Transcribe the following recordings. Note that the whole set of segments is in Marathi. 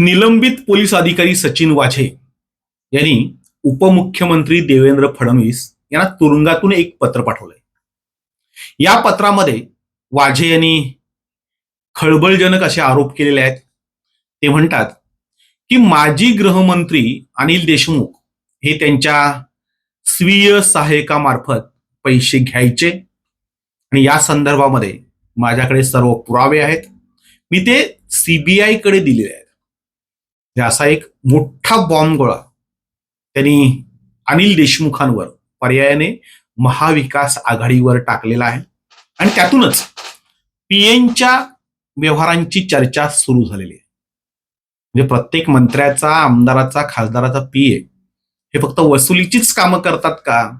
निलंबित पोलीस अधिकारी सचिन वाझे यांनी उपमुख्यमंत्री देवेंद्र फडणवीस यांना तुरुंगातून एक पत्र पाठवलंय. या पत्रामध्ये वाझे यांनी खळबळजनक असे आरोप केलेले आहेत. ते म्हणतात की माजी गृहमंत्री अनिल देशमुख हे त्यांच्या स्वीय सहाय्यकामार्फत पैसे घ्यायचे आणि या संदर्भामध्ये माझ्याकडे सर्व पुरावे आहेत. मी ते सीबीआयकडे दिलेले आहेत. म्हणजे असा एक मोठा बॉम्ब गोळा. त्यांनी अनिल देशमुखांवर पर्यायाने महाविकास आघाडीवर टाकलेला आहे. आणि त्यातूनच पीएनच्या व्यवहारांची चर्चा सुरू झालेली आहे. म्हणजे प्रत्येक मंत्र्याचा आमदाराचा खासदाराचा पीए हे फक्त वसुलीचीच कामं करतात का?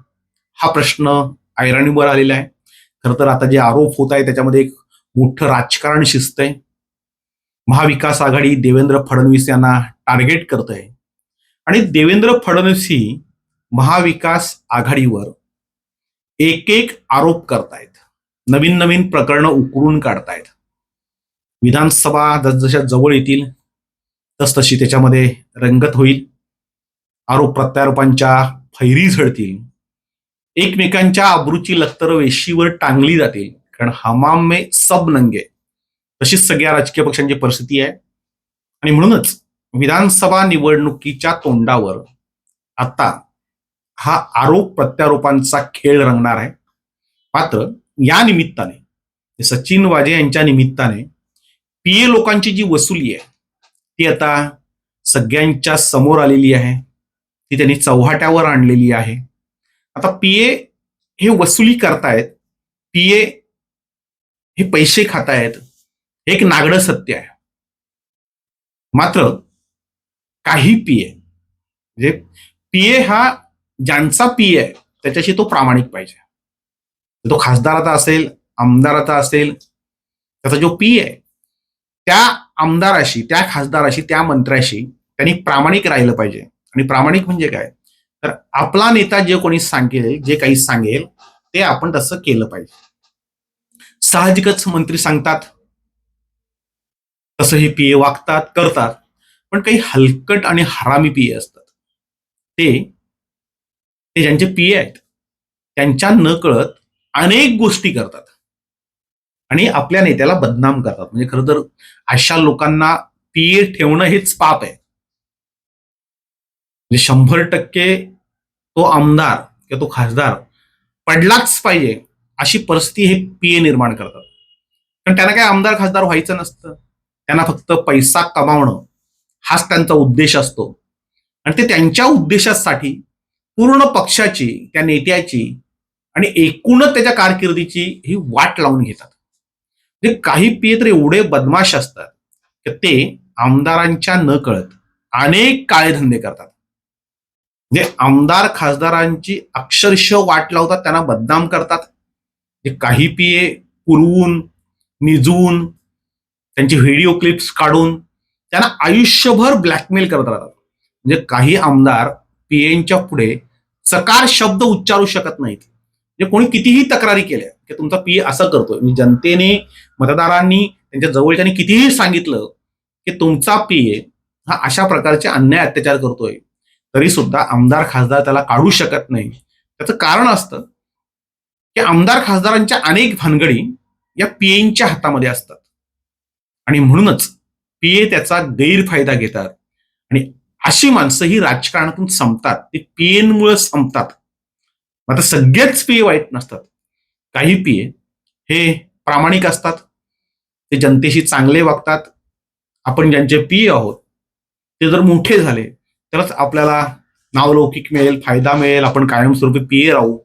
हा प्रश्न ऐरणीवर आलेला आहे. खरं तर आता जे आरोप होत आहे त्याच्यामध्ये एक मोठं राजकारण शिजतंय महाविकास आघाडी देवेंद्र फडणवीस यांना टार्गेट करत आहे आणि देवेंद्र फडणवीस ही महाविकास आघाडीवर एक एक आरोप करतायत. नवीन नवीन प्रकरणं उकरून काढतायत. विधानसभा जसजशा जवळ येतील तसतशी त्याच्यामध्ये रंगत होईल. आरोप प्रत्यारोपांच्या फैरी झडतील. एकमेकांच्या आबरूची लत्तर वेशीवर टांगली जातील. कारण हमाम में सब नंगे. तशीच सगळ्या राजकीय पक्षांची परिस्थिती आहे. आणि म्हणूनच विधानसभा निवडणुकीच्या तोंडावर आता हा आरोप प्रत्यारोपांचा खेळ रंगणार आहे. मात्र या निमित्ताने सचिन वाजे यांच्या निमित्ताने पीए लोकांची जी वसुली आहे ती आता सगळ्यांच्या समोर आलेली आहे. ती त्यांनी चौहाट्यावर आणलेली आहे. आता पीए हे वसुली करतायत पीए हे पैसे खातायत एक नागडं सत्य आहे. मात्र काही पीए म्हणजे पीए हा ज्यांचा पीए आहे त्याच्याशी तो प्रामाणिक पाहिजे. तो खासदाराचा असेल आमदाराचा असेल त्याचा जो पी आहे त्या आमदाराशी त्या खासदाराशी त्या मंत्र्याशी त्यांनी प्रामाणिक राहिलं पाहिजे. आणि प्रामाणिक म्हणजे काय? तर आपला नेता जे कोणी सांगेल जे काही सांगेल ते आपण तसं केलं पाहिजे. साहजिकच मंत्री सांगतात तसं हे पीए वागतात करतात पण काही हलकट आणि हरामी पीए असतात. ते ते ज्यांचे पीए आहेत त्यांच्या न कळत अनेक गोष्टी करतात. आणि आपल्या नेत्याला बदनाम करतात. म्हणजे खरं तर अशा लोकांना पीए ठेवणं हेच पाप आहे. म्हणजे शंभर टक्के तो आमदार किंवा तो खासदार पडलाच पाहिजे अशी परिस्थिती हे पीए निर्माण करतात. कारण त्यांना काय आमदार खासदार व्हायचं नसतं. त्यांना फक्त पैसा कमावणं हाच त्यांचा उद्देश असतो. आणि ते त्यांच्या उद्देशासाठी पूर्ण पक्षाची त्या नेत्याची आणि एकूणच त्याच्या कारकिर्दीची ही वाट लावून घेतात. म्हणजे काही पिये तर एवढे बदमाश असतात की ते आमदारांच्या न कळत अनेक काळे धंदे करतात. म्हणजे आमदार खासदारांची अक्षरशः वाट लावतात त्यांना बदनाम करतात. जे काही पिये पुरवून निजून त्यांचे व्हिडिओ क्लिप्स काढून त्यांना आयुष्यभर ब्लॅकमेल करत राहतात. म्हणजे काही आमदार पीएनच्या पुढे सकार शब्द उच्चारू शकत नाहीत. म्हणजे कोणी कितीही तक्रारी केल्या की तुमचा पीए असं करतोय. म्हणजे जनतेने मतदारांनी त्यांच्या जवळच्यानी कितीही सांगितलं की तुमचा पीए हा अशा प्रकारचे अन्याय अत्याचार करतोय. तरी सुद्धा आमदार खासदार त्याला काढू शकत नाही. त्याचं कारण असतं की आमदार खासदारांच्या अनेक भानगडी या पीएनच्या हातामध्ये असतात. आणि म्हणूनच पीए त्याचा गैरफायदा घेतात. आणि अशी माणसं ही राजकारणातून संपतात. ते पीएनमुळे संपतात. आता सगळेच पीए वाईट नसतात. काही पीए हे प्रामाणिक असतात. ते जनतेशी चांगले वागतात. आपण ज्यांचे पीए आहोत ते जर मोठे झाले तरच आपल्याला नावलौकिक मिळेल फायदा मिळेल आपण कायमस्वरूपी पीए राहू.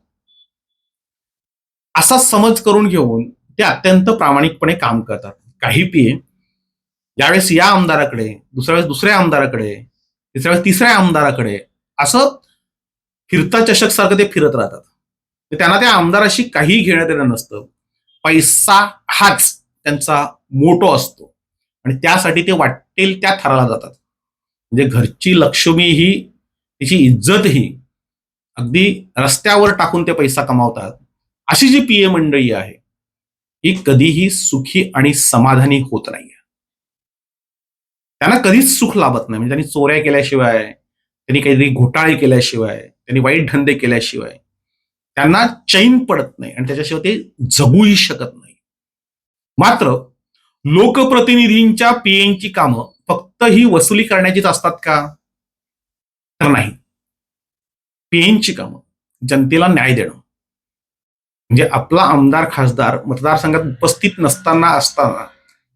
असा समज करून घेऊन ते अत्यंत प्रामाणिकपणे काम करतात. काही पीए ज्यावेळेस या आमदाराकडे दुसऱ्या वेळेस दुसऱ्या आमदाराकडे तिसऱ्या वेळेस तिसऱ्या आमदाराकडे असं फिरता चषक सारखं ते फिरत राहतात. तर त्यांना त्या आमदाराशी काही घेणं देणं नसतं. पैसा हाच त्यांचा मोठो असतो. आणि त्यासाठी ते वाटेल त्या थराला जातात. म्हणजे घरची लक्ष्मी ही तिची इज्जत ही अगदी रस्त्यावर टाकून ते पैसा कमावतात. अशी जी पीए मंडळी आहे ही कधीही सुखी आणि समाधानी होत नाही त्यांना कधीच सुख लाभत नाही. म्हणजे त्यांनी चोऱ्या केल्याशिवाय त्यांनी काहीतरी घोटाळे केल्याशिवाय त्यांनी वाईट धंदे केल्याशिवाय त्यांना चैन पडत नाही आणि त्याच्याशिवाय ते जगूही शकत नाही. मात्र लोकप्रतिनिधींच्या पीएनची कामं फक्त ही वसुली करण्याचीच असतात का? तर नाही. पीएनची कामं जनतेला न्याय देणं. म्हणजे आपला आमदार खासदार मतदारसंघात उपस्थित नसताना असताना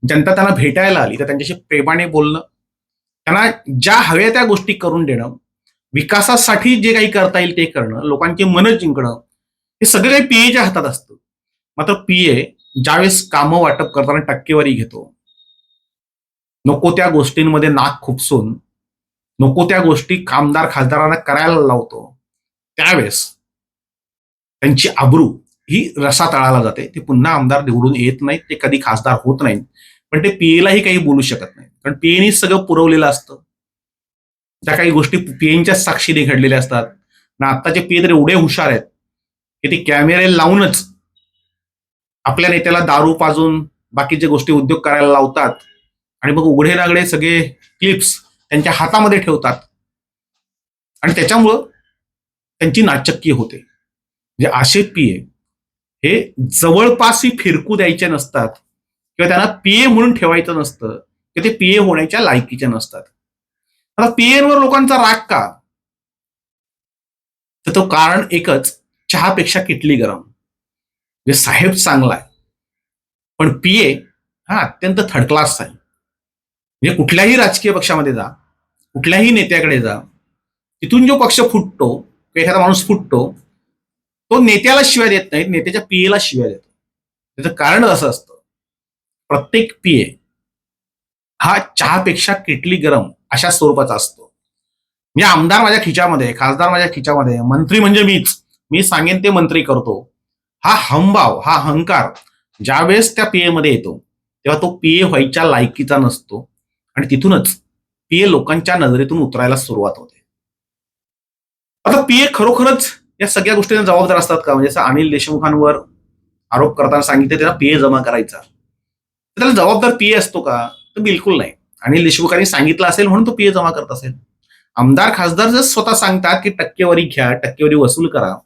जनता त्यांना भेटायला आली तर त्यांच्याशी प्रेमाने बोलणं त्यांना ज्या हव्या त्या गोष्टी करून देणं विकासासाठी जे काही करता येईल ते करणं लोकांची मनं जिंकणं हे सगळं काही पीएच्या हातात असतं. मात्र पीए ज्यावेळेस कामं वाटप करताना टक्केवारी घेतो नको त्या गोष्टींमध्ये नाक खुपसून नको त्या गोष्टी कामदार खासदारांना करायला लावतो त्यावेळेस त्यांची आबरू ही रसातळाला जाते. ते पुन्हा आमदार निवडून येत नाहीत ते कधी खासदार होत नाहीत. पण ते पीएलाही काही बोलू शकत नाही कारण पीएनी सगळं पुरवलेलं असतं. त्या काही गोष्टी पीएनच्या साक्षीने घडलेल्या असतात. ना आत्ताचे पीए तर एवढे हुशार आहेत की ते कॅमेरे लावूनच आपल्या नेत्याला दारू पाजून बाकीच्या गोष्टी उद्योग करायला लावतात आणि मग उघडे नागडे सगळे क्लिप्स त्यांच्या हातामध्ये ठेवतात. आणि त्याच्यामुळं त्यांची नाचक्की होते. म्हणजे असे पीए हे जवळपासही फिरकू द्यायचे नसतात. किंवा त्यांना पीए म्हणून ठेवायचं नसतं. किंवा ते पीए होण्याच्या लायकीचे नसतात. आता पीएनवर लोकांचा राग का? तर तो कारण एकच चहापेक्षा किटली गरम. म्हणजे साहेब चांगला आहे पण पीए हा अत्यंत थर्ड क्लास आहे. म्हणजे कुठल्याही राजकीय पक्षामध्ये जा कुठल्याही नेत्याकडे जा तिथून जो पक्ष फुटतो किंवा एखादा माणूस फुटतो तो नेत्याला शिवाय देत नाही नेत्याच्या पीएला शिवाय देतो. त्याचं कारण असं असतं प्रत्येक पीए हा चहापेक्षा किटली गरम अशा स्वरूपाचा असतो. मी आमदार माझ्या खिच्यामध्ये खासदार माझ्या खिच्यामध्ये मंत्री म्हणजे मीच. मी सांगेन ते मंत्री करतो. हा हमभाव हा अहंकार ज्यावेळेस त्या पीए मध्ये येतो तेव्हा तो पीए व्हायच्या लायकीचा नसतो आणि तिथूनच पीए लोकांच्या नजरेतून उतरायला सुरुवात होते. आता पीए खरोखरच या सगळ्या गोष्टींना जबाबदार असतात का? म्हणजे अनिल देशमुखांवर आरोप करताना सांगितले त्याला पीए जमा करायचा. त्याला जबाबदार पीए असतो का? तर बिलकुल नाही. अनिल देशमुखांनी सांगितलं असेल म्हणून तो पीए जमा करत असेल. आमदार खासदार जर स्वतः सांगतात की टक्केवारी घ्या टक्केवारी वसूल करा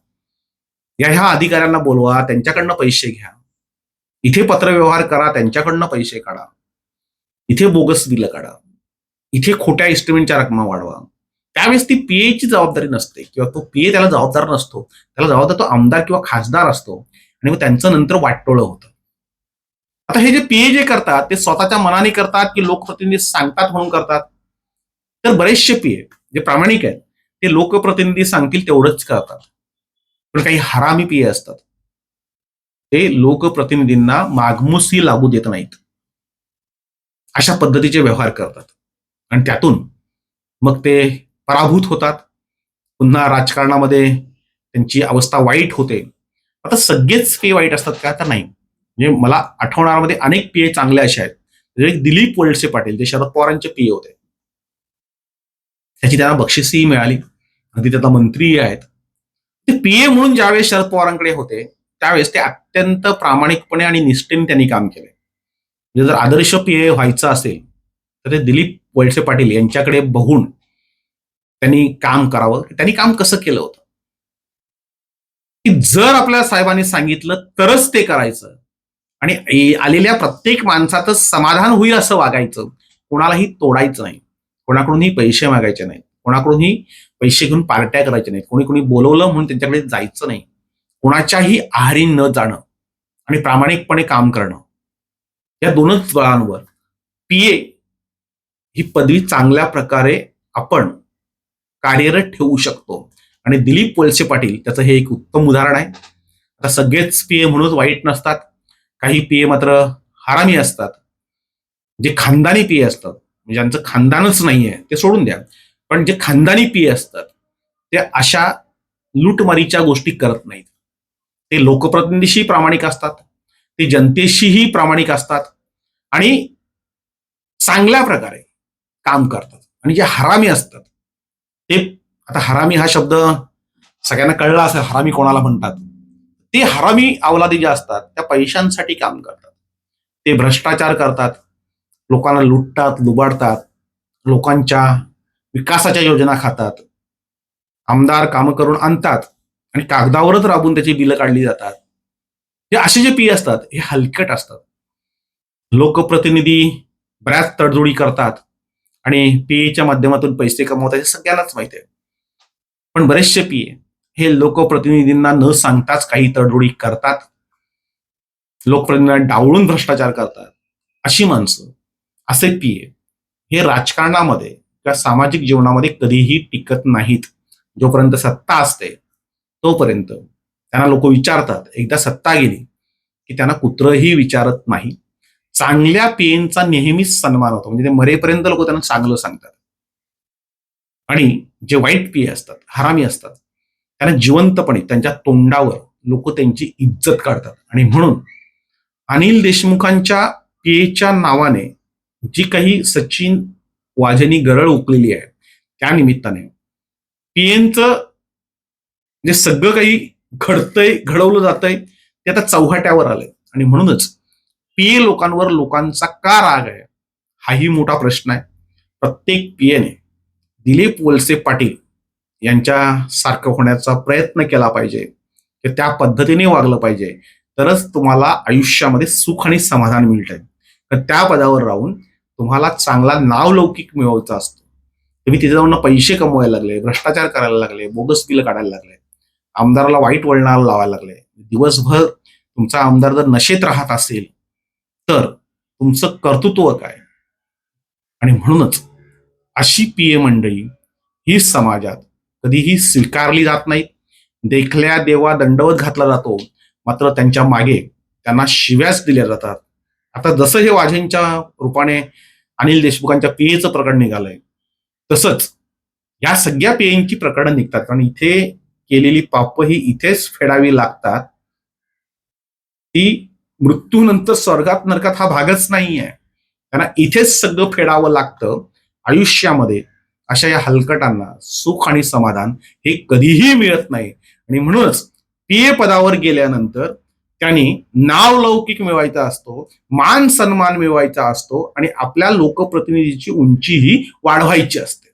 या ह्या अधिकाऱ्यांना बोलवा त्यांच्याकडनं पैसे घ्या. इथे पत्रव्यवहार करा त्यांच्याकडनं पैसे काढा. इथे बोगस बिलं काढा. इथे खोट्या इस्टिमेंटच्या रकमा वाढवा. त्यावेळेस ती पीएची जबाबदारी नसते किंवा तो पीए त्याला जबाबदार नसतो. त्याला जबाबदार तो आमदार किंवा खासदार असतो. आणि मग त्यांचं नंतर वाटोळं होतं. आता हे जे पीए जे करतात ते स्वतःच्या मनाने करतात की लोकप्रतिनिधी सांगतात म्हणून करतात. तर बरेचसे पीए जे प्रामाणिक आहेत ते लोकप्रतिनिधी सांगतील तेवढंच करतात. पण काही हरामी पीए असतात. ते लोकप्रतिनिधींना मागमुसी लागू देत नाहीत. अशा पद्धतीचे व्यवहार करतात. आणि त्यातून मग ते पराभूत होतात. पुन्हा राजकारणामध्ये त्यांची अवस्था वाईट होते. आता सगळेच पीए वाईट असतात का? तर नाही. म्हणजे मला आठवणाऱ्यामध्ये अनेक पीए चांगले असे आहेत. दिलीप वळसे पाटील जे शरद पवारांचे पीए होते. त्याची त्यांना बक्षिसही मिळाली. अगदी त्याचा मंत्री आहेत. ते पीए म्हणून ज्यावेळेस शरद पवारांकडे होते त्यावेळेस ते अत्यंत प्रामाणिकपणे आणि निष्ठेने त्यांनी काम केले. म्हणजे जर आदर्श पीए व्हायचं असेल तर ते दिलीप वळसे पाटील यांच्याकडे बघून त्यांनी काम करावं. त्यांनी काम कसं केलं होतं? की जर आपल्या साहेबांनी सांगितलं तरच ते करायचं. आणि आलेल्या प्रत्येक माणसाचं समाधान होईल असं वागायचं. कोणालाही तोडायचं नाही. कोणाकडूनही पैसे मागायचे नाहीत. कोणाकडूनही पैसे घेऊन पार्ट्या करायच्या नाहीत. कोणी कोणी बोलवलं म्हणून त्यांच्याकडे जायचं नाही. कोणाच्याही आहारी न जाणं आणि प्रामाणिकपणे काम करणं. या दोनच बळांवर पीए ही पदवी चांगल्या प्रकारे आपण कार्यरत ठेवू शकतो. आणि दिलीप वळसे पाटील त्याचं हे एक उत्तम उदाहरण आहे. आता सगळेच पीए म्हणून वाईट नसतात. काही पीए मात्र हरामी असतात. जे खानदानी पीए असतात. म्हणजे ज्यांचं खानदानच नाहीये ते सोडून द्या. पण जे खानदानी पीए असतात ते अशा लूटमारीच्या गोष्टी करत नाहीत. ते लोकप्रतिनिधीशी प्रामाणिक असतात. ते जनतेशीही प्रामाणिक असतात. आणि चांगल्या प्रकारे काम करतात. आणि जे हरामी असतात ते आता हरामी हा शब्द सगळ्यांना कळला असं हरामी कोणाला म्हणतात? ते हरामी अवलादी जे असतात त्या पैशांसाठी काम करतात. ते भ्रष्टाचार करतात. लोकांना लुटतात लुबाडतात. लोकांच्या विकासाच्या योजना खातात. आमदार कामं करून आणतात आणि कागदावरच राबून त्याची बिलं काढली जातात. हे असे जे पी असतात हे हलकट असतात. लोकप्रतिनिधी बऱ्याच तडजोडी करतात. आणि पीएच्या माध्यमातून पैसे कमवतात हे सगळ्यांनाच माहिती आहे. पण बरेचसे पीए हे लोकप्रतिनिधींना न सांगताच काही तडजोडी करतात. लोकप्रतिनिधींना डावळून भ्रष्टाचार करतात. अशी माणसं असे पीए हे राजकारणामध्ये किंवा सामाजिक जीवनामध्ये कधीही टिकत नाहीत. जोपर्यंत सत्ता असते तोपर्यंत त्यांना लोक विचारतात. एकदा सत्ता गेली की त्यांना कुत्रही विचारत नाही. चांगल्या पेनचा नेहमीच सन्मान होतो. म्हणजे ते मरेपर्यंत लोक त्यांना चांगलं सांगतात. आणि जे वाईट पीए असतात हरामी असतात त्यांना जिवंतपणे त्यांच्या तोंडावर लोक त्यांची इज्जत काढतात. आणि म्हणून अनिल देशमुखांच्या पेच्या नावाने जी काही सचिन वाजनी गरळ उकलेली आहे त्या निमित्ताने पीएनचं जे सगळं काही घडतंय घडवलं जातंय ते आता चौघाट्यावर आलंय. आणि म्हणूनच पीए लोकांवर लोकांचा का राग आहे? हाही मोठा प्रश्न आहे. प्रत्येक पीएने दिलीप वलसे पाटील यांच्या सारखं होण्याचा प्रयत्न केला पाहिजे. ते त्या पद्धतीने वागलं पाहिजे. तरच तुम्हाला आयुष्यामध्ये सुख आणि समाधान मिळत तर त्या पदावर राहून तुम्हाला चांगला नावलौकिक मिळवायचा असतो. तुम्ही तिथे जाऊन पैसे कमवायला लागले भ्रष्टाचार करायला लागले बोगस बिल काढायला लागले आमदाराला वाईट वळणाला लावायला लागले. दिवसभर तुमचा आमदार जर नशेत राहत असेल तर तुमचं कर्तृत्व काय? आणि म्हणूनच अशी पीए मंडळी ही समाजात कधीही स्वीकारली जात नाहीत. देखल्या देवा दंडवत घातला जातो. मात्र त्यांच्या मागे त्यांना शिव्याच दिल्या जातात. आता जसं हे वाझेंच्या रूपाने अनिल देशमुखांच्या पीएचं प्रकरण निघालंय तसंच या सगळ्या पीएंची प्रकरणं निघतात. कारण इथे केलेली पाप ही इथेच फेडावी लागतात. ती मृत्यूनंतर स्वर्गात नरकात हा भागच नाहीये. त्यांना इथेच सगळं फेडावं लागतं आयुष्यामध्ये. अशा या हलकटांना सुख आणि समाधान हे कधीही मिळत नाही. आणि म्हणूनच पीए पदावर गेल्यानंतर त्यांनी नावलौकिक मिळवायचा असतो मान सन्मान मिळवायचा असतो आणि आपल्या लोकप्रतिनिधीची उंचीही वाढवायची असते.